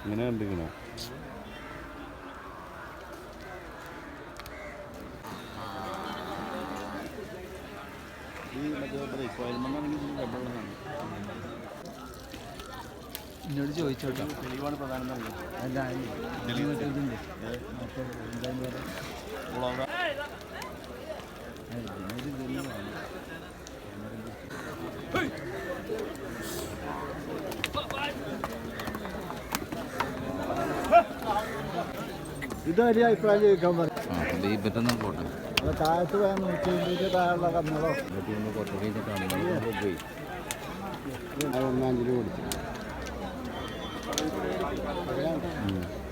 ഇങ്ങനെ കണ്ടിരിക്കണോ? ഈ മറ്റേ കോയൽമണ്ണാണെങ്കിൽ ഡബിളാണ് എന്നോട് ചോദിച്ചോട്ടോ. തെളിവാണ് പ്രധാനം അല്ല ഇതൊരു അഭിപ്രായം ചോദിക്കാൻ പറഞ്ഞു ദീപത്തൊന്നും പോട്ടെ. അത് താഴത്ത് പോയാൽ നൂറ്റി അമ്പത് താഴെയുള്ള കന്നുകളോ? കൊട്ട കഴിഞ്ഞിട്ടാണ് പോയി. ഒന്നാം കിലോ കൊടുത്തു. 嗯。